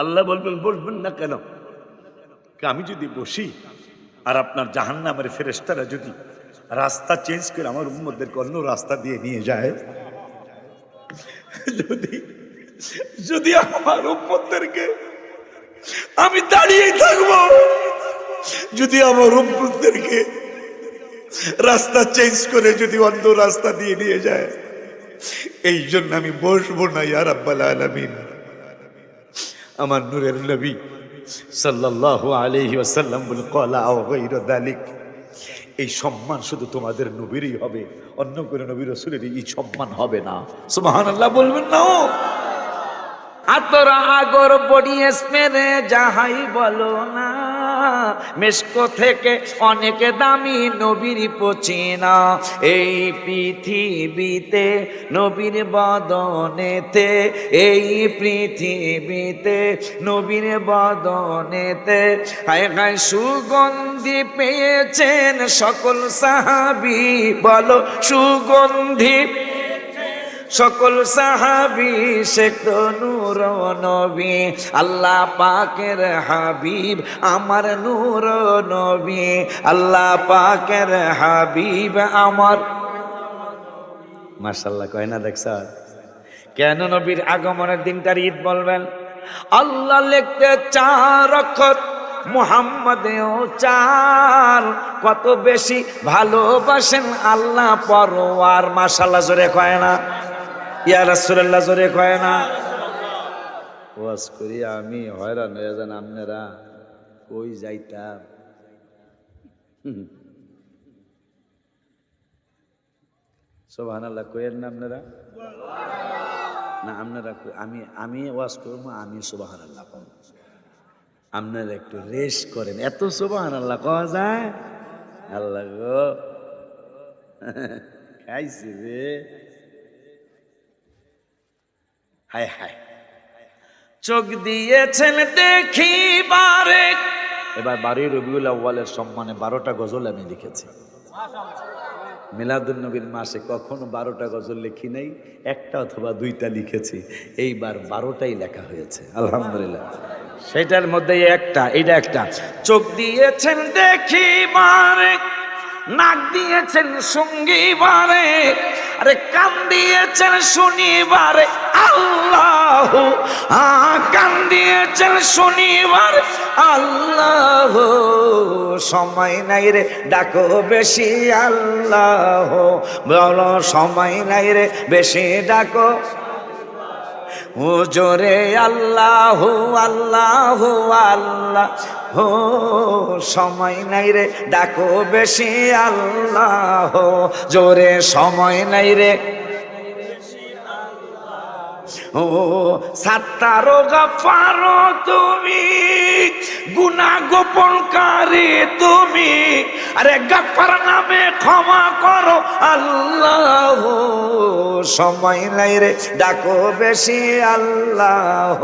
আল্লাহ বলবেন, বসবেন না কেন? আমি যদি বসি, আর আপনার জাহান্নামের ফেরেস্তারা যদি রাস্তা চেঞ্জ করে আমার উম্মদেরকে অন্য রাস্তা দিয়ে নিয়ে যায়, যদি যদি আমার উম্মদেরকে আমি দাঁড়িয়ে থাকব, যদি আমার উম্মদেরকে রাস্তা চেঞ্জ করে যদি অন্য রাস্তা দিয়ে নিয়ে যায় এই জন্য আমি বসবো না ইয়ার আব্বাল আলমিন। আমার নূরের নবী সাল্লাহ আলাইহি ওসাল্লাম বলে, কলা গৈর দালিক এই সম্মান শুধু তোমাদের নবীরই হবে, অন্য কোনো নবী রসুলের এই সম্মান হবে না। সুবহানাল্লাহ বলবেন না আতরা আগর বডি স্মেরে যাহাই বলো না। মেসকো থেকে অনেক দামি নবীর পচিনা। এই পৃথিবীতে নবীর বদনেতে, এই পৃথিবীতে নবীর বদনেতে হায় সুগন্ধি পেয়েছেন সকল সাহাবি। বলো, সুগন্ধি সকল সাহাবি শেখ নূর নবী, আল্লাহ পাকের হাবিব আমার নূর নবী, আল্লাহ পাকের হাবিব আমার মার্শাল্লাহ কয় না দেখছ কেন নবীর আগমনের দিনটার ঈদ বলবেন? আল্লাহ লিখতে চার অক্ষর মুহাম্মদেও চার। কত বেশি ভালোবাসেন আল্লাহ পরোয়ার মাশাল্লাহ জোরে কয় না। ইয়া রাসূলুল্লাহ, জোরে কয় না। ওয়াজ করি, আমি হয়রান হয়ে যান, আপনারা কই যাইতাম? সোভানাল্লাহ কইেন না আপনারা? না, আপনারা আমি আমি ওয়াজ করব, আমি সোবাহান আল্লাহ কম। আপনারা একটু রেস্ট করেন। এত সোবাহান আল্লাহ কওয়া যায়? আল্লাহ গো। খাইছি রে। হায় হায়। চোখ দিয়েছেন দেখিবারে এবার বারোই রবিউল আউ্বালের সম্মানে বারোটা গজল আমি লিখেছি। মিলাদুল নবীর মাসে কখনো বারোটা গজল লিখি নাই একটা অথবা দুইটা লিখেছি। এইবার বারোটাই লেখা হয়েছে আলহামদুলিল্লাহ। সেটার মধ্যে একটা এটা একটা। চোখ দিয়েছেন দেখিবারে নাক দিয়েছেন সঙ্গীবারে আরে কান দিয়েছেন শনিবার, আল্লাহ কান দিয়েছেন শনিবার, আল্লাহ, সময় নাই রে, ডাকো বেশি, আল্লাহ, বলো সময় নাই রে, বেশি ডাকো। ও জোরে আল্লাহ আল্লাহ আল্লাহ। হো সময় নাই রে, ডাকো বেশি আল্লাহ। জোরে সময় নাই রে ও সাত্তারো গাফারো তুমি গুনা গোপনকারী তুমি। আরে গাফার নামে ক্ষমা করো, আল্লাহ। সময় নাই রে, ডাকো বেশি, আল্লাহ।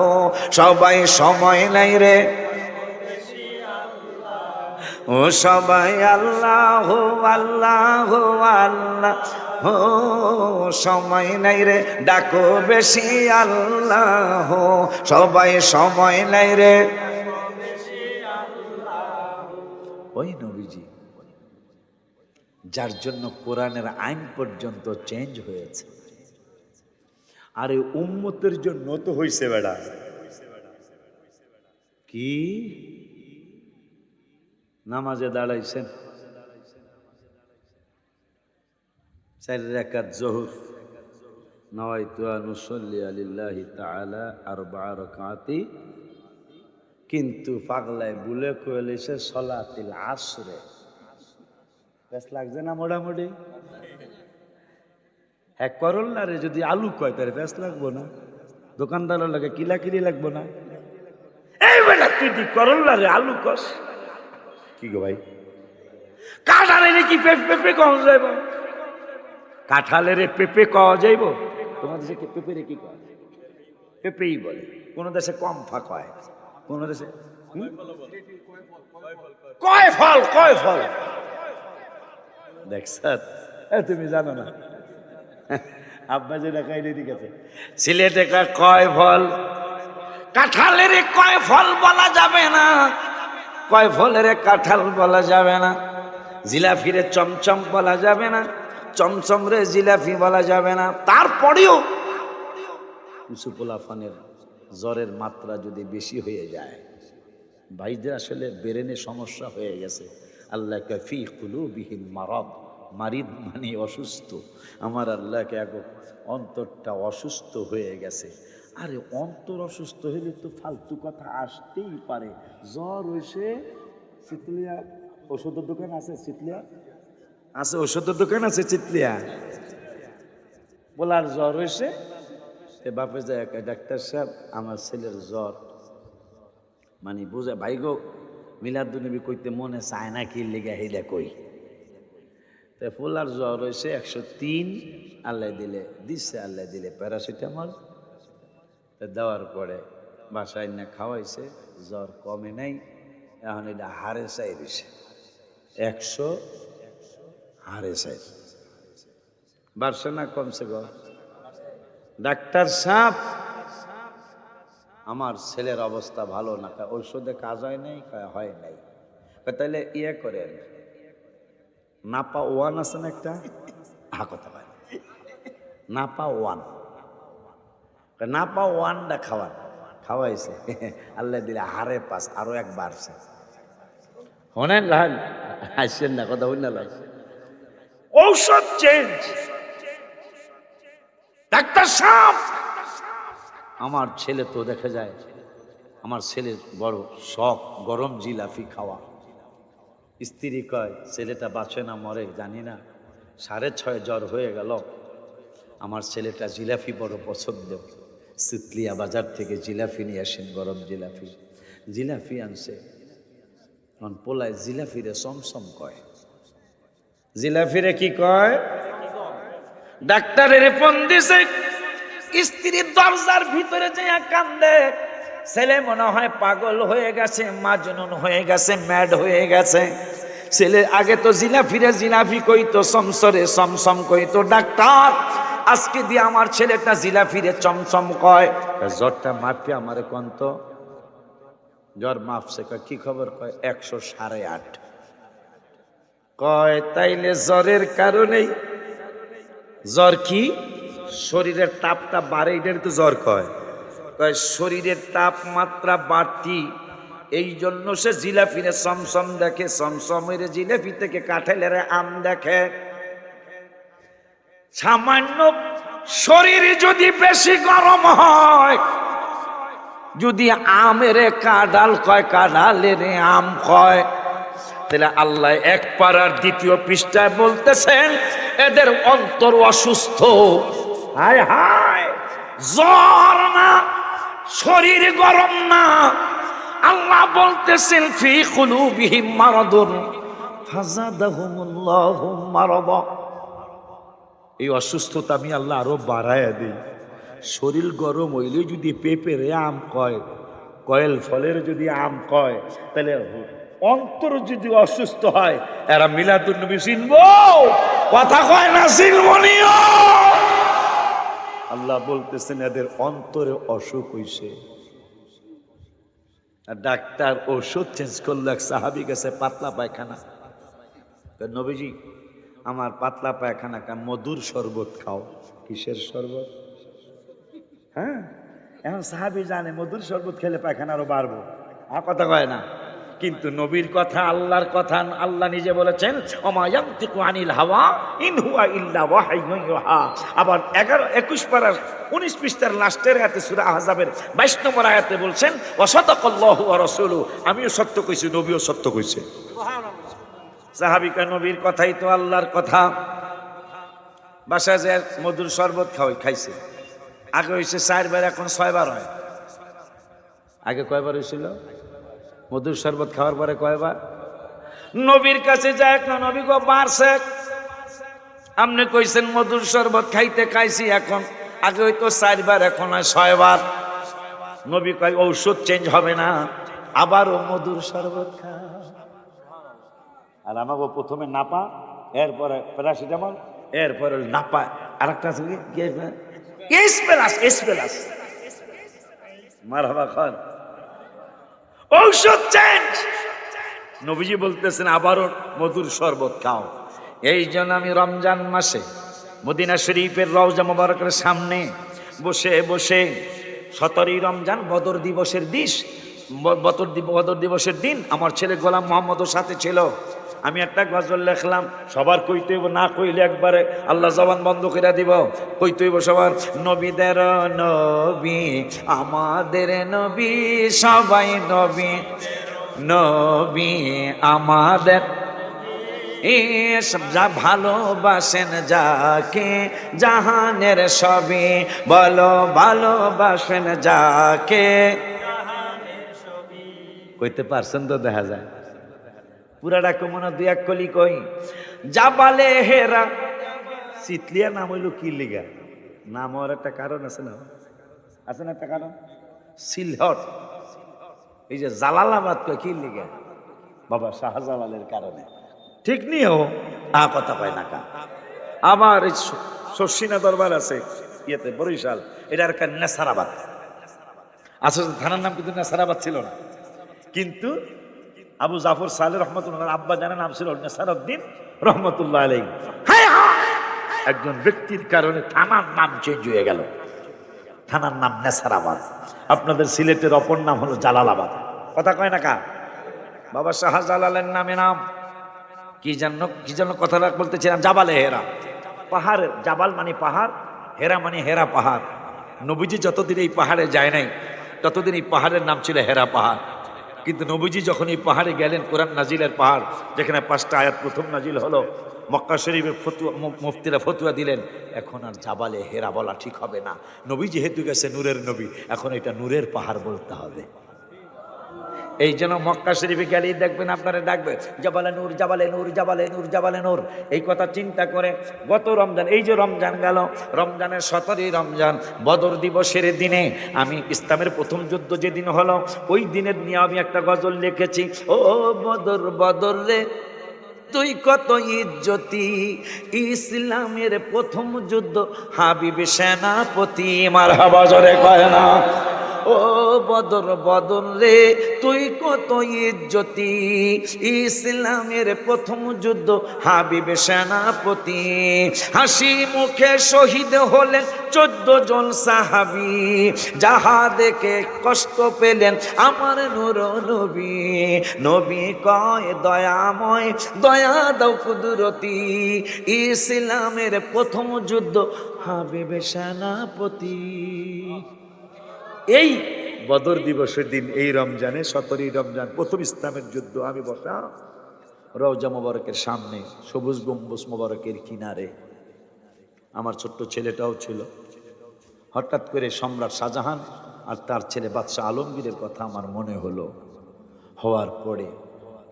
সবাই সময় নাই রে। ও সবাই আল্লাহ আল্লাহ আল্লাহ হো সময় নাই রে, ডাকো বেশি আল্লাহ, সবাই সময় নাই রে। ওই নবীজি, যার জন্য কোরআনের আইন পর্যন্ত চেঞ্জ হয়েছে। আর উম্মতের জন্য তো হইছে বেড়া। কি? নামাজে দাঁড়াইছেন। চার রেখাত জহুর। নওয়াইতু নুসল্লি আলিল্লাহি তাআলা আরবা রাকাতি। কিন্তু পাগলায় বুলে কইলেছে সলাতিল আসরে। বেশ লাগছে না মোটামুটি? হ্যাঁ করল্লারে যদি আলু কয়, তাহলে বেশ লাগবো না। দোকানদারের লাগে কিলাকিলি লাগবো না। এই বেটা, তুই তুই করল্লারে আলু কস? কি গো ভাই? কাঁঠালে কি পেঁপে কওয়া যাইব? কাঁঠালে রে পেঁপে কওয়া যাইব? তোমার দেশে কি পেঁপে রে কি কয় পেঁপেই বলে। কোন দেশে কম ফাঁক হয়। কোন দেশে কয় ফল কয় ফল? দেখ এ, তুমি জানো না। আব্বা যেটা খাইলে ঠিক আছে। সিলেটে কয় ফল? কাঁঠালের কয় ফল বলা যাবে না? কয় ফলের কাঁঠাল বলা যাবে না, জিলাফিরে চমচম বলা যাবে না, চমচম রে জিলাফি বলা যাবে না। তারপরেও ইসুফুলাফানের জ্বরের মাত্রা যদি বেশি হয়ে যায়, ভাইদের আসলে বেরেনে সমস্যা হয়ে গেছে। আল্লাহ কফি কুলুবিহীন মারদ, মারিদ মানে অসুস্থ। আমার আল্লাহকে এক অন্তরটা অসুস্থ হয়ে গেছে। আরে অন্তর অসুস্থ হলে তো ফালতু কথা আসতেই পারে। জ্বর হয়েছে চিতলিয়া ওষুধের দোকান আছে, চিতলিয়া? আছে ওষুধের দোকান আছে, চিতলিয়া? বলার জ্বর হয়েছে এ বাপে যায় ডাক্তার সাহেব, আমার ছেলের জ্বর। মানে বুঝে, ভাই গো মিলাদুনবী কইতে মনে চায় না কি লেগে হেইলা কই। তা ফুলার জ্বর হয়েছে একশো তিন আল্লাহ দিলে দিচ্ছে আল্লাহ দিলে, প্যারাসিটামল। তা দেওয়ার পরে বাসায় না খাওয়াইছে, জ্বর কমে নাই, এখন এটা হারে চাই দিছে একশো হারে চাই বাড়ছে না কমছে গো? ডাক্তার সাপ আমার ছেলের অবস্থা ভালো না ঔষধে কাজ হয় নাই হয় নাই। তাহলে ইয়ে করেন। নাপা ওয়ান আছে না একটা? হা, কথা পায় নাপা ওয়ান। কয়, নাপা ওয়ানটা খাওয়ান। খাওয়াইছে। আল্লাহ দিলে হারে পাস আরও এক বাড়ছে। শোনেন লাল আসছেন না কথা হই না লাল ঔষধ চেঞ্জ ডাক্তার সাহেব! আমার ছেলে তো দেখা যায় আমার ছেলের বড় শখ গরম জিলাফি খাওয়া। স্ত্রী কয় ছেলেটা বাঁচে না মরে জানি না। সাড়ে ছয় জ্বর হয়ে গেল। আমার ছেলেটা জিলাফি বড় পছন্দ। সিতলিয়া বাজার থেকে জিলাফি নিয়ে আসেন, গরম জিলাফি। জিলাফি আনছে। এখন পোলায় জিলাফিরে সমসম কয়। জিলাফিরে কি কয়? ডাক্তারের ফোন দিছে, স্ত্রীর দরজার ভিতরে যে কান্দে। ছেলে মনে হয় পাগল হয়ে গেছে, মাজনুন হয়ে গেছে, ম্যাড হয়ে গেছে। ছেলে আগে তো জিলাফিরে জিলাফি কইতো সমসরে সমসম কইতো, ডাক্তার আজকে দিয়ে আমার ছেলেটা জিলাফিরে চমচম কয় জ্বরটা মাপি আমারে কন্ত জ্বর মাপছে কয়, কি খবর? কয়, একশো সাড়ে আট। কয়, তাইলে জ্বরের কারণেই জ্বর কি? শরীরের তাপটা বাড়ে এটার তো জ্বর কয়। কয়, শরীরের তাপমাত্রা বাড়তি এই জন্য সে জিলাপিরে সমসম দেখে সমসমের জিলাপি থেকে কাঁঠালের আম দেখে। সামান্য শরীর যদি বেশি গরম হয়, যদি আমের কাডাল কয়, কাডালের আম কয় তাহলে আল্লাহ এক পাড়ার দ্বিতীয় পৃষ্ঠায় বলতেছেন, এদের অন্তর অসুস্থ। হায় হায়, জ্বর না, শরীর গরম না। আল্লাহ বলতেছেন, ফি কুলুবিহিম মারাদুন, ফাজাদাহুমুল্লাহু মারাদা। এই অসুস্থতা আমি আল্লাহ আরও বাড়াইয়া দিই। শরীর গরম হইলে যদি পেঁপেরে আম কয়, কয়েল ফলের যদি আম কয়, তাহলে অন্তর যদি অসুস্থ হয়, এরা মিলাদুল নবী চিনব? কথা কয় না চিনবনিও আল্লাহ বলতেছেন, এদের অন্তরে অসুখ হইছে। ডাক্তার ওষুধ চেঞ্জ করল সাহাবি গেছে পাতলা পায়খানা। নবীজি আমার পাতলা পায়খানা কা মধুর শরবত খাও। কিসের শরবত? হ্যাঁ? এখন সাহাবি জানে মধুর শরবত খেলে পায়খানা আরও বাড়বো। আর কথা কয় না। কিন্তু নবীর কথা, আল্লাহর কথা, আল্লাহ নিজে বলেছেন আনিল হাওয়া, ইন হুয়া ইল্লা আবার এগারো, একুশ পারার উনিশ পৃষ্ঠার লাস্টের আয়াতে সূরা আহজাবের বাইশ নম্বর আয়াতে বলছেন ওয়াসাদাকাল্লাহু ওয়া রাসূলু আমিও সত্য কইছি, নবীও সত্য কইছে। সাহাবিকা নবীর কথাই তো আল্লাহর কথা। বাসায় যে মধুর শরবত খাওয়াই, খাইছে। আগে হয়েছে চারবার, এখন ছয়বার হয়। আগে কয়বার হয়েছিল মধুর শরবত খাওয়ার পরে কয়বার? নবীর কাছে যায় না, নবী গো বাড়ছে আপনি কইছেন মধুর শরবত খাইতে খাইছি এখন। আগে হয়তো চারবার, এখন হয় ছয়বার। নবী কয়, ঔষধ চেঞ্জ হবে না। আবারও মধুর শরবত খা আর আমাকে প্রথমে নাপা, এরপরে প্যারাসিটামল, এরপরে নাপা। আর একটা আছে কি? এসপেলাস এসপেলাস মারহাবা খান। ঔষধ চেঞ্জ নবীজি বলতেছেন, আবারও মধুর শরবত খাও। এই জন্য আমি রমজান মাসে মদিনা শরীফের রওজা মোবারকের সামনে বসে বসে সতেরোই রমজান বদর দিবসের দিস ব- বদর দিব- বদর দিবসের দিন আমার ছেলে গোলাম মোহাম্মদের সাথে ছিল। আমি একটা গজল লেখলাম, সবার কইতে হইব না কইলে একবারে আল্লাহ জবান বন্ধ করে দিব। কইতে হইব সবার? নবীদের নবী, আমাদের নবী, সবাই নবী। নবী আমাদের যা ভালোবাসেন, যাকে জাহানের সবই বলো, ভালোবাসেন, যাকে কইতে পারছেন তো দেখা যায়। পুরাটা মনে দুই এক কলি কই, জাবালে হেরা। চিতলিয়া নাম হইল কি লিগা? নাম হওয়ার একটা কারণ আছে না? আছে না একটা কারণ? সিলহট এই যে জালালাবাদ কয়, কি লিগা? বাবা, শাহজালালের কারণে। ঠিক নিও আ কথা কয় না কা। আবার এই শর্ষিনা দরবার আছে, ইয়েতে বরিশাল। এটার একটা নেসারাবাদ। আসলে থানার নাম কিন্তু নেসারাবাদ ছিল না। কিন্তু আবু জাফর সালে রহমতুল্লাহ আব্বা জানের নাম ছিল নেসারউদ্দিন রহমতুল্লাহ আলাই একজন ব্যক্তির কারণে থানার নাম চেঞ্জ হয়ে গেল। থানার নাম নেসারাবাদ। আপনাদের সিলেটের অপর নাম হলো জালালাবাদ। কথা কয় না কা বাবা শাহজালালের নামে নাম। কি জন্য কি জন্য কথাটা বলতেছিলাম, জাবালে হেরা। পাহাড়, জাবাল মানে পাহাড়, হেরা মানে হেরা পাহাড়। নবীজি যতদিন এই পাহাড়ে যায় নাই, ততদিন এই পাহাড়ের নাম ছিল হেরা পাহাড়। কিন্তু নবীজি যখন এই পাহাড়ে গেলেন, কোরআন নাজিলের পাহাড়, যেখানে পাঁচটা আয়াত প্রথম নাজিল হলো, মক্কা শরীফের ফতুয়া মুফতিরা ফতুয়া দিলেন, এখন আর জাবালে হেরা বলা ঠিক হবে না। নবী যেহেতু গেছে নূরের নবী, এখন এটা নূরের পাহাড় বলতে হবে। এই জন্য মক্কা শরীফে গেলেই দেখবেন আপনারা ডাকবে, জাবালে নূর জাবালে নূর জাবালে নূর জাবালে নূর। এই কথা চিন্তা করে গত রমজান, এই যে রমজান গেল, রমজানের সতেরোই রমজান, বদর দিবসের দিনে আমি ইসলামের প্রথম যুদ্ধ যেদিন হলো, ওই দিনের নিয়ে আমি একটা গজল লিখেছি, ও বদর বদর রে, তুই কত ইজ্জতি, ইসলামের প্রথম যুদ্ধ, হাবিব সেনাপতি মার হাবাজরে কয় না। ও বদর বদর রে, তুই কত ইজ্জতি। ইসলামের প্রথম যুদ্ধ, হাবিব সেনাপতি। হাসি মুখে শহীদ হলেন চোদ্দ জন সাহাবি। যাহা দেখে কষ্ট পেলেন আমার নূর নবী। নবী কয়, দয়াময়, দয়া দাও কুদরতি। ইসলামের প্রথম যুদ্ধ, হাবিব সেনাপতি। এই বদর দিবসের দিন, এই রমজানে, সতেরোই রমজান, প্রথম ইসলামের যুদ্ধ, আমি বসা, রওজা মোবারকের সামনে, সবুজ গম্বুজ মোবারকের কিনারে। আমার ছোট্ট ছেলেটাও ছিল। হঠাৎ করে সম্রাট শাহজাহান আর তার ছেলে বাদশাহ আলমগীরের কথা আমার মনে হলো। হওয়ার পরে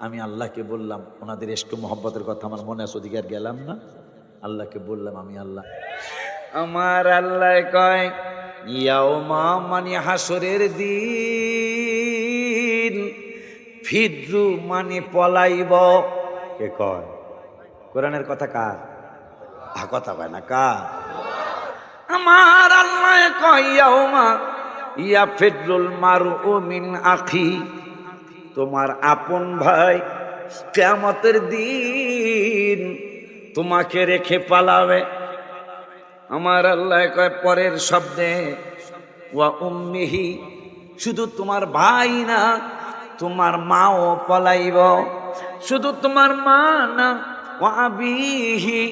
আমি আল্লাহকে বললাম, ওনাদের এসকু মোহব্বতের কথা আমার মনে আছে আর গেলাম না। আল্লাহকে বললাম, আমি আল্লাহ আমার আল্লাহ কয় ইয়াওমা মানে হাসরের দিন। ফিদ্রু মানে পলাইব। কে কয়? কোরআনের কথা কার? কথা কয় না, কার? আমার আল্লাহ কয় ইয়াওমা ইয়া ফিদ্রুল মারু ও মিন আখি। তোমার আপন ভাই কেমতের দিন তোমাকে রেখে পালাবে। আমার আল্লাহ কয়, পরের শব্দে, ওয়া উম্মিহি, শুধু তোমার ভাই না, তোমার মাও পলাইব। শুধু তোমার মা না আবিহি,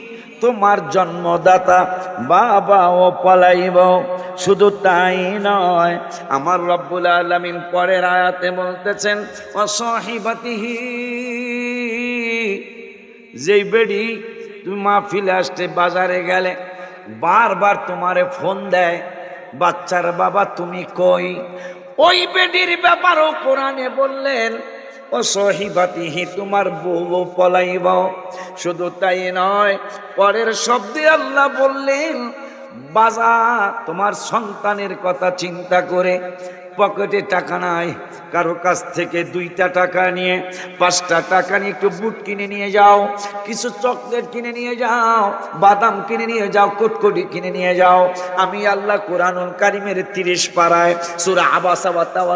তোমার জন্মদাতা বাবাও পলাইব। শুধু তাই নয়, আমার রব্বুল আলমিন পরের আয়াতে বলতেছেন অসহিবাতিহি যেই বেড়ি তুমি মাহফিলে আসতে বাজারে গেলে বারবার তোমারে ফোন দেয়, বাচ্চার বাবা তুমি কই? ওই বেডির ব্যাপারও কোরআনে বললেন, ও সহিবাতিহি, তোমার বউ পলাইব। শুধু তাই নয়, পরের শব্দে আল্লাহ বললেন, বাজা, তোমার সন্তানের কথা চিন্তা করে পকেটে টাকা নাই, কারও কাছ থেকে দুইটা টাকা নিয়ে, পাঁচটা টাকা নিয়ে একটু বুট কিনে নিয়ে যাও, কিছু চকলেট কিনে নিয়ে যাও, বাদাম কিনে নিয়ে যাও, কুটকুটি কিনে নিয়ে যাও। আমি আল্লাহ কোরআনুল কারিমের তিরিশ পাড়ায় সুরা আবাস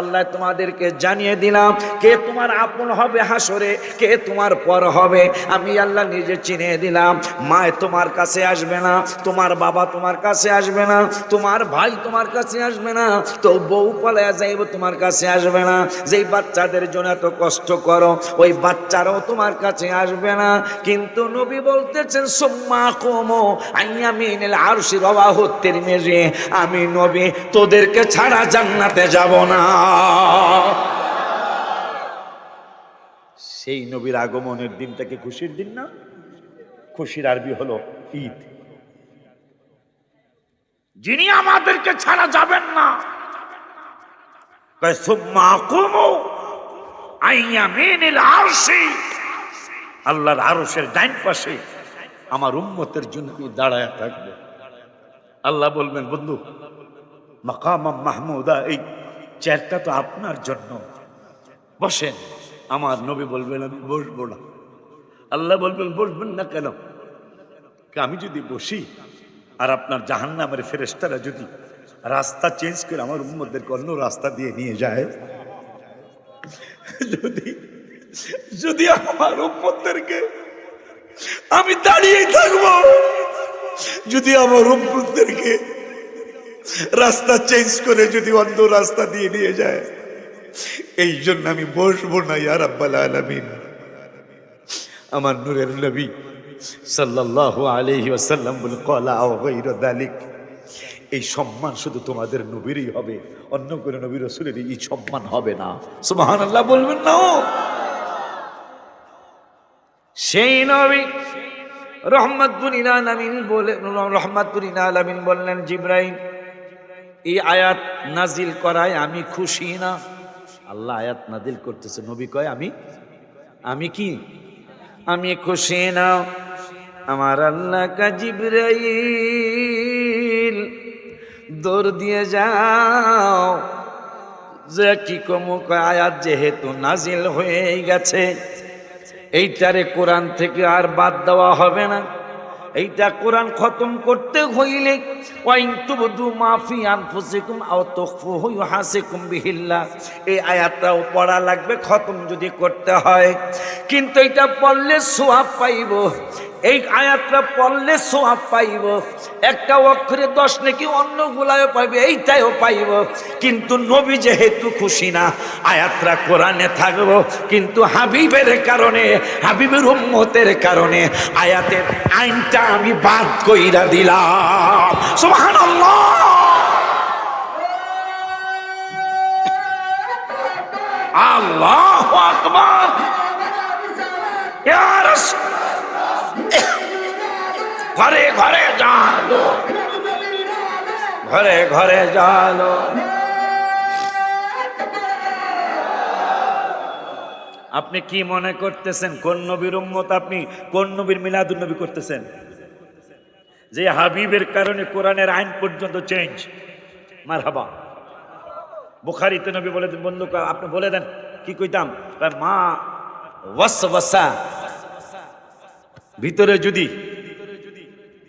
আল্লাহ তোমাদেরকে জানিয়ে দিলাম, কে তোমার আপন হবে হাসরে, কে তোমার পর হবে। আমি আল্লাহ নিজে চিনে দিলাম, মায় তোমার কাছে আসবে না, তোমার বাবা তোমার কাছে আসবে না, তোমার ভাই তোমার কাছে আসবে না, তো বউ পালায়া যাইব, তোমার কাছে আসবে না। যেই বাচ্চাদের জন্য এত কষ্ট করো, ওই বাচ্চারাও তোমার কাছে আসবে না। কিন্তু নবী বলতেছেন, সুম্মা কমো আইয়া মিনিল আরশি রওয়াহু তিরমিজি। আমি নবী, তোদেরকে ছাড়া জান্নাতে যাব না। সেই নবীর আগমনের দিনটাকে খুশির দিন না? খুশির আরবি হলো ঈদ। যিনি আমাদেরকে ছাড়া যাবেন না কয় সুম্মা কুমু আইয়ামিনিল আরশি আল্লাহর আরশের ডাইন পাশে আমার উম্মতের জন্য আমি দাঁড়ায় থাকব। আল্লাহ বলবেন, বন্ধু মাকাম মাহমুদা, এই চেয়ারটা তো আপনার জন্য। বসেন। আমার নবী বলবেন, আমি বসবো না। আল্লাহ বলবেন, বসবেন না কেন? আমি যদি বসি আর আপনার জাহান্নামের ফেরেস্তারা যদি রাস্তা চেঞ্জ করে আমার উম্মদেরকে অন্য রাস্তা দিয়ে নিয়ে যায়, যদি যদি আমার উম্মতদেরকে আমি দাঁড়িয়ে থাকব, যদি আমার উম্মতদেরকে রাস্তা চেঞ্জ করে যদি অন্য রাস্তা দিয়ে নিয়ে যায়, এই জন্য আমি বসবো না ইয়ার আব্বাল আলমিন। আমার নূরের নবী সাল্লাল্লাহু আলাইহি ওয়াসাল্লাম বলে, কলা ও গৈর দালিক এই সম্মান শুধু তোমাদের নবীরই হবে, অন্য কোনো নবীর রসুলের এই সম্মান হবে না। সুবহান আল্লাহ বলবেন না সেই নবী রহমতুল আলামিন বলে রহমতুল আলামিন বললেন, জিব্রাইল, এই আয়াত নাজিল করায় আমি খুশি না। আল্লাহ আয়াত নাজিল করতেছে। নবী কয়, আমি আমি কি? আমি খুশি না। আমার আল্লাহ কা জিব্রাইল দৌড় দিয়ে যাও। যে কি কমু কয় আয়াত যেহেতু নাজিল হয়ে গেছে, এইটারে কোরআন থেকে আর বাদ দেওয়া হবে না। এইটা কোরআন খতম করতে হইলে এই আয়াতটাও পড়া লাগবে, খতম যদি করতে হয়। কিন্তু এটা পড়লে সোয়াব পাইব। এই আয়াতটা পড়লে সোয়াব পাইব। একটা অক্ষরে দশ নাকি অন্য গুলায়ও পাইবে এইটাও পাইব। কিন্তু নবী যেহেতু খুশি না আয়াতরা কোরআনে থাকব। কিন্তু হাবিবের কারণে, হাবিবের উম্মতের কারণে আয়াতের আইনটা আমি বাদ কইরা দিলাম। সুবহানাল্লাহ! আল্লাহু আকবার! ঘরে ঘরে জালো ঘরে ঘরে জালো আপনি কি মনে করতেছেন কোন নবীর উম্মত আপনি, কোন নবীর মিলাদুল নবী করতেছেন? যে হাবিবের কারণে কোরআনের আইন পর্যন্ত চেঞ্জ মার হাবা বুখারিতে নবী বলে দেন, বন্ধু, আপনি বলে দেন, কি কইতাম? মা ওয়াসা ভিতরে যদি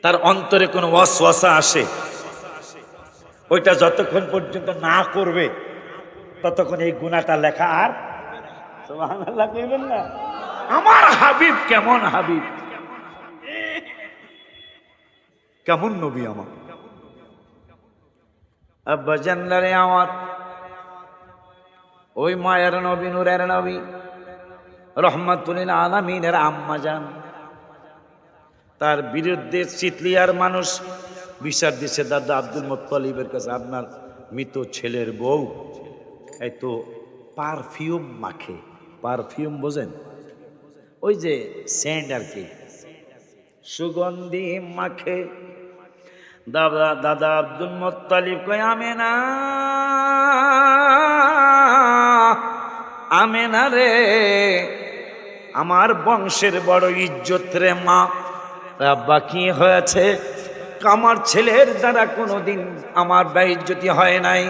তার অন্তরে কোনো ওয়াসওয়াসা আসে। ওইটা যতক্ষণ পর্যন্ত না করবে, ততক্ষণ এই গুণাটা লেখা আর না। আমার হাবিব কেমন হাবিব? কেমন নবী আমার? আব্বা জানলারে আমার ওই মায়ের নবী, নূরের নবী। রহমাতুল্লিল আলামিনের আম্মা জান। তার বিরুদ্ধে চিতলিয়ার মানুষ বিচার দিছে দাদা আব্দুল মোত্তালিবের কাছে, আপনার মৃত ছেলের বউ এই তো পারফিউম মাখে। পারফিউম বোঝেন? ওই যে স্যান্ড আর কি, সুগন্ধি মাখে। দাদা দাদা আব্দুল মোত্তালিব কয় আমে না আমে না রে, আমার বংশের বড় ইজ্জত রে মা। আব্বা, কি হয়েছে? আমার ছেলের দ্বারা কোনোদিন আমার ব্যয়জ্যোতি হয় নাই।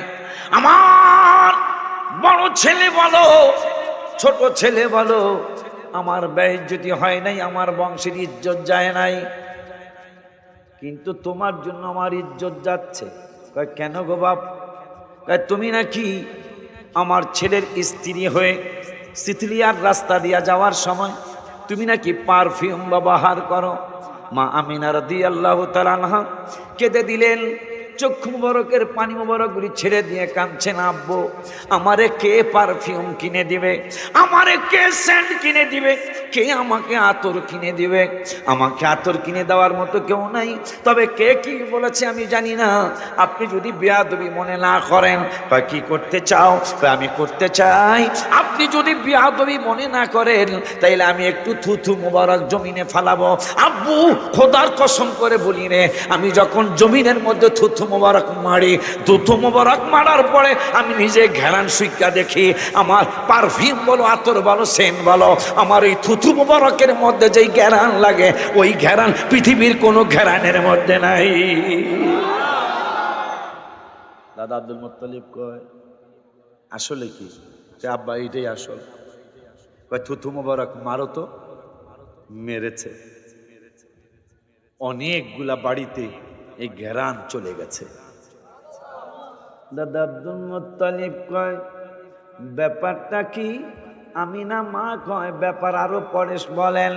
আমার বড় ছেলে বলো, ছোট ছেলে বলো, আমার যদি হয় নাই, আমার বংশের ইজ্জত যায় নাই। কিন্তু তোমার জন্য আমার ইজ্জত যাচ্ছে। কেন গো বাপ? তুমি নাকি আমার ছেলের স্ত্রী হয়ে সিথিলিয়ার রাস্তা দিয়া যাওয়ার সময় তুমি নাকি পারফিউম ব্যবহার করো? মা আমিনা রদি আল্লাহ তালানহা কেঁদে দিলেন চক্ষু মুবারকের পানি মুবারকগুলি ছেড়ে দিয়ে কাঁদছেন আব্বু। আমারে কে পারফিউম কিনে দিবে? আমারে কে স্যান্ড কিনে দিবে? কে আমাকে আতর কিনে দিবে? আমাকে আতর কিনে দেওয়ার মতো কেউ নাই। তবে কে কি বলেছে আমি জানি না। আপনি যদি বেয়াদবি মনে না করেন বা কি করতে চাও? কয়, আমি করতে চাই। আপনি যদি বেয়াদবি মনে না করেন, তাইলে আমি একটু থুথু মোবারক জমিনে ফালাবো। আব্বু, খোদার কসম করে বলি রে, আমি যখন জমিনের মধ্যে থুথু মোবারক মারি থুথু মোবারক মারার পরে আমি নিজে ঘেরান সুইকা দেখি, আমার পারফিউম বলো, আতর বলো, সেন বলো, আমার এই থুথু মোবারকের মধ্যে যেই ঘেরান লাগে, ওই ঘেরান পৃথিবীর কোনো ঘেরানের মধ্যে নাই। দাদা আব্দুল মোত্তালিব কয়, আসলে কি? আব্বা, এইটাই আসল। কয়, থুথু মোবারক মারো তো? মেরেছে। অনেকগুলা বাড়িতে এই ঘেরান চলে গেছে। দাদা আব্দুল মোত্তালিব কয় ব্যাপারটা কি? আমি না মা কয় ব্যাপার আরও পরে বলেন।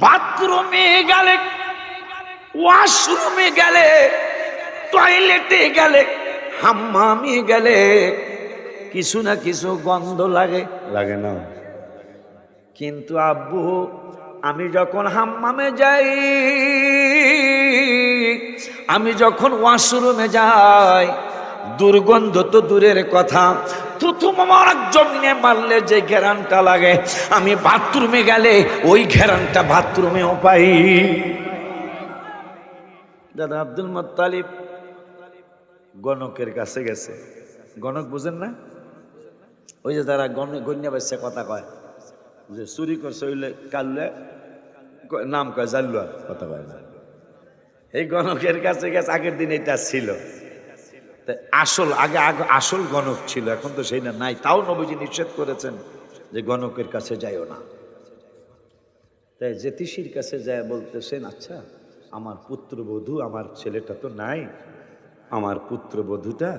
বাথরুমে গেলে ওয়াশরুমে গেলে টয়লেটে গেলে হাম্মামে গেলে কিছু না কিছু গন্ধ লাগে। লাগে না। কিন্তু আব্বু আমি যখন হাম্মামে যাই আমি যখন ওয়াশরুমে যাই, দুর্গন্ধ তো দূরের কথা, থুথু মামার জমিনে মারলে যে ঘেরানটা লাগে, আমি বাথরুমে গেলে ওই ঘেরানটা বাথরুমেও পাই। দাদা আব্দুল মোত্তালিব গণকের কাছে গেছে। গণক বুঝেন না? ওই যে তারা গণ গণ্যা বাচ্চা কথা কয়। যে চুরি করছে হইলে কাললে নাম কয় জাল্লুয়া কথা কয় না। এই গণকের কাছে গেছে, আগের দিন এটা ছিল। আসল, আগে আসল গণক ছিল, এখন তো সেইটা নাই। তাও নবীজি নিষেধ করেছেন যে গণকের কাছে যাইও না। তাই জ্যোতিষীর কাছে যায় বলতেছেন আচ্ছা আমার পুত্রবধূ, আমার ছেলেটা তো নাই, আমার পুত্রবধূটা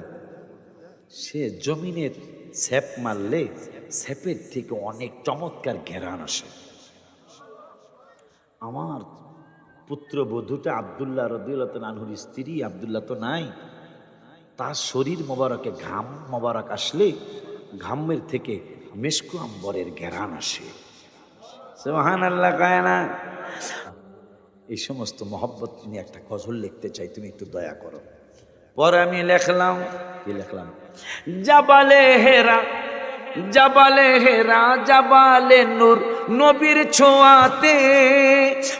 সে জমিনের স্যাপ মারলে স্যাপের থেকে অনেক চমৎকার ঘেরান আসে। আমার পুত্রবধূটা আবদুল্লাহ রদিউল্লাহ নানহুর স্ত্রী আবদুল্লাহ তো নাই। তার শরীর মোবারকে ঘাম মোবারক আসলে ঘামের থেকে মেসকু আম্বরের ঘেরান আসে। আল্লাহ না? এই সমস্ত মহব্বত নিয়ে একটা গজল লিখতে চাই, তুমি একটু দয়া করো। পরে আমি লেখলাম, কি লিখলাম? জাবালে হেরা জাবালে হেরা, জাবালে নূর নবীর ছোঁয়াতে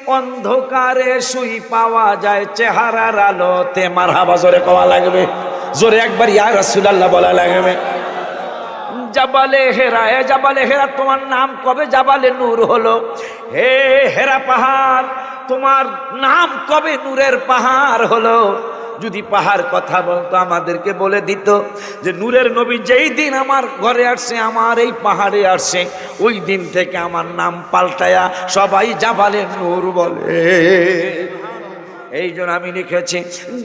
অন্ধকারে শুই পাওয়া যায় চেহারার আলোতে। মার হাবা জোরে কওয়া লাগবে। জোরে একবার ইয়া রাসূলুল্লাহ বলা লাগবে। জাবালে হেরা হে জাবালে হেরা, তোমার নাম কবে জাবালে নূর হলো? হে হেরা পাহাড়, তোমার নাম কবে নূরের পাহাড় হলো? যদি পাহাড় কথা বলতো, আমাদেরকে বলে দিত যে, নূরের নবী যেই দিন আমার ঘরে আসছে আমার এই পাহাড়ে আসছে ওই দিন থেকে আমার নাম পাল্টায়া সবাই জাবালের নূর বলে। এই জন্য আমি লিখেছি,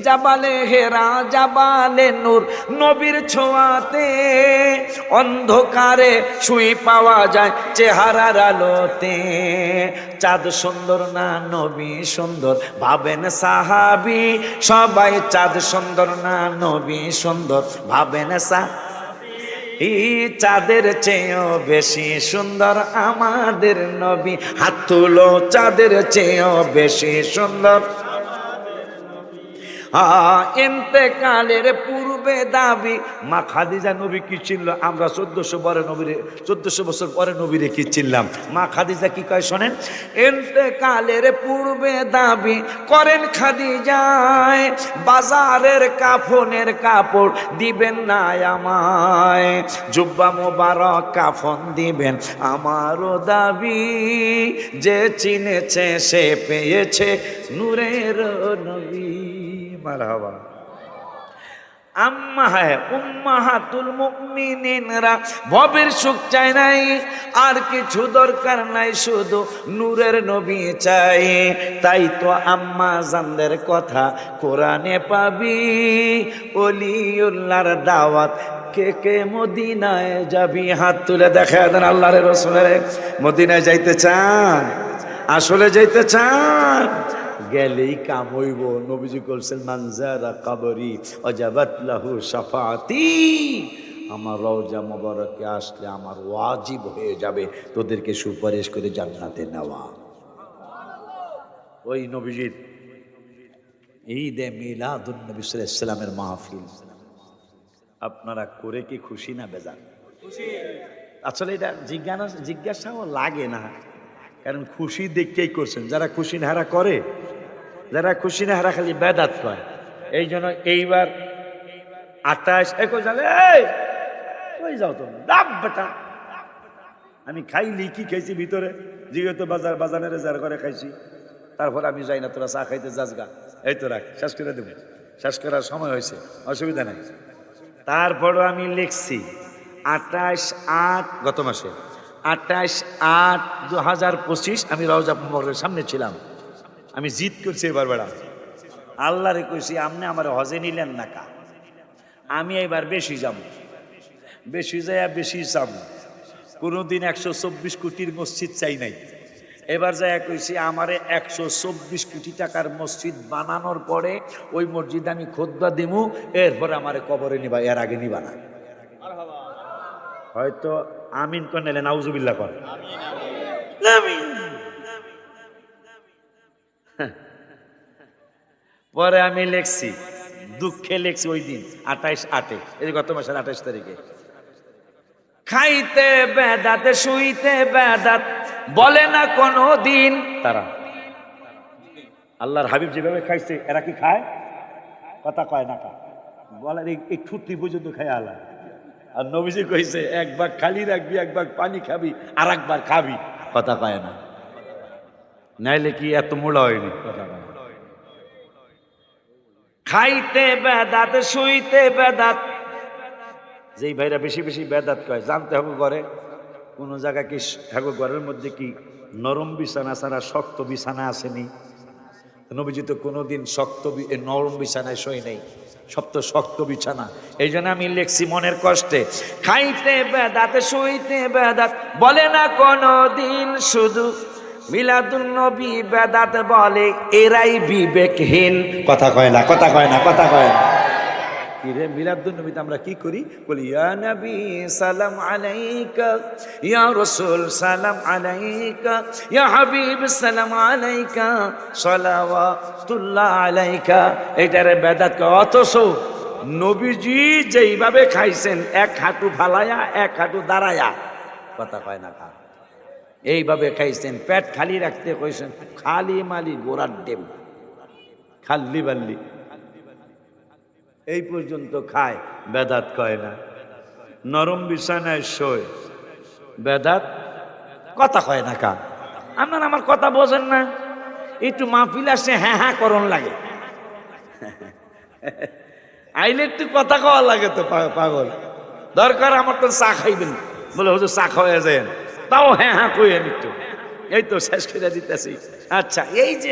জাবালে হেরা, জাবালে নূর, নবীর ছোঁয়াতে অন্ধকারে শুই পাওয়া যায় চেহারার আলোতে। চাঁদ সুন্দর না, নবী সুন্দর, ভাবেন সাহাবি, সবাই চাঁদ সুন্দর না, নবী সুন্দর, ভাবেন সা এই চাঁদের চেয়েও বেশি সুন্দর আমাদের নবী, হাত তুলো, চাঁদের চেয়েও বেশি সুন্দর। এতেকালের পূর্বে দাবি, মা খাদিজা নবী কি ছিল আমরা চোদ্দশো পরে নবীরে, চোদ্দশো বছর পরে নবীরে কি চিনলাম? মা খাদিজা কি কয় শোনেন? এতেকালের পূর্বে দাবি করেন খাদিজায়, বাজারের কাফনের কাপড় দিবেন না আমায়, জুব্বা মোবারক কাফন দিবেন। আমারও দাবি যে চিনেছে সে পেয়েছে নূরের নবী। মারহাবা। আম্মা হ্যাঁ উম্মাহাতুল মুমিনিনরা, ভবের সুখ চায় নাই, আর কিছু দরকার নাই, শুধু নূরের নবী চাই। তাই তো আম্মা জানদের কথা কোরআনে পাবি অলিউল্লাহর দাওয়াত, কে কে মদিনায় যাবি? হাত তুলে দেখা দেন আল্লাহর রসুলের। মদিনায় যাইতে চান? আসলে যাইতে চান? গেলেই কাম হইব। নবীজি করছেন মানজারা কাবরি অজাবাত লাহু সাফাতি আমার রওজা মোবারকে আসলে আমার ওয়াজিব হয়ে যাবে। তোদেরকে সুপারিশ করে জান্নাতে নেওয়া। ওই নবীজির ঈদে মিলাদুন নবী সাল্লামের মাহফিল। আপনারা করে কি খুশি না বেজান আসলে এটা জিজ্ঞাসা জিজ্ঞাসাও লাগে না। কারণ খুশি দেখতেই করছেন। যারা খুশি নাহারা করে, যারা খুশি নাহারা খালি বেদাত কয় এই জন্য এইবার আটাশ এই, কই যাও তো আমি খাইলি কি খাইছি ভিতরে, যেহেতু বাজার, বাজানের যার করে খাইছি। তারপর আমি যাই না, তোরা চা খাইতে যাস গা। এই তো রাখ, শেষ করে দেবো। শেষ করার সময় হয়েছে, অসুবিধা নাই। তারপরও আমি লিখছি আটাশ আট, গত মাসে। আটাশ আট দু হাজার পঁচিশ, আমি রওজা সামনে ছিলাম। আমি জিত করছি এবার বেড়া। আল্লাহরে কইছি আপনি আমার হজে নিলেন না কা? আমি এবার বেশি যাব। বেশি যায় বেশি যাব কোনোদিন একশো চব্বিশ কোটির মসজিদ চাই নাই। এবার যায় কইছি, আমারে একশো চব্বিশ কোটি টাকার মসজিদ বানানোর পরে ওই মসজিদ আমি খোদ্া দিমু, এরপরে আমারে কবরে নিবা, এর আগে নিবা না। হয়তো আমিন কর নিলেন আউজুবিল্লা কর। পরে আমি লেখছি, দুঃখে লেখছি ওই দিন, আঠাইশ আটে, এই গত মাসের আঠাইশ তারিখে। খাইতে বেদাতে, শুইতে বেদাত, বলে না কোনো দিন। তারা, আল্লাহর হাবিব যেভাবে খাইছে, এরা কি খায়? কথা কয় না কা বলে, এই- ঠুটনি পর্যন্ত খায় আল্লাহ। আর নবীজি কইছে এক ভাগ খালি রাখবি এক ভাগ পানি খাবি আর একবার খাবি। কথা কয় না। নাইলে কি এত মোড়া হয়নি? কথা কয়। খাইতে বেদাত শুইতে বেদাত। যেই ভাইরা বেশি বেশি বেদাত কয় জানতে হবে ঘরে কোনো জায়গা কি থাকো ঘরের মধ্যে কি নরম বিছানা ছাড়া শক্ত বিছানা আসেনি? নবীজি তো কোনোদিন শক্ত নরম বিছানায় শোয় নেই। তো শক্ত বিছানা। এই জন্য আমি লেখছি মনের কষ্টে। খাইতে বেদাত শুইতে বেদাত, বলে না কোনো দিন শুধু। মিলাদুল নবী বেদাত বলে, এরাই বিবেকহীন। কথা কয় না, কথা কয় না, কথা কয় না। কি রে? মিলাদুল নবীতে আমরা কি করি? বলি, ইয়া নবী, সালাম আলাইকা। ইয়া রাসূল, সালাম আলাইকা। ইয়া হাবিব, সালাম আলাইকা। সালাওয়াতুল্লাহ আলাইকা। এটারে বেদাত। অথচ নবীজি যেইভাবে খাইছেন, এক হাঁটু ফালায়া, এক হাঁটু দাঁড়ায়া। কথা কয় না খা এইভাবে খাইছেন, পেট খালি রাখতে কইছেন, খালি মালি গোড়ার ডেম। খাল্লি বাল্লি। এই পর্যন্ত খায়, বেদাত কয় না। নরম বিছানায় শোয়, বেদাত কথা কয় না কা আপনার আমার কথা বোঝেন না। একটু মাহফিল আসে হ্যাঁ হ্যাঁ করণ লাগে। আইলে একটু কথা কওয়া লাগে তো পাগল। দরকার আমার তো চা খাইবেন। বলে, হুজুর, চা খাওয়া যায় তাও হ্যাঁ হ্যাঁ কইেন একটু। এই তো শেষ করে দিতেছি। আচ্ছা এই যে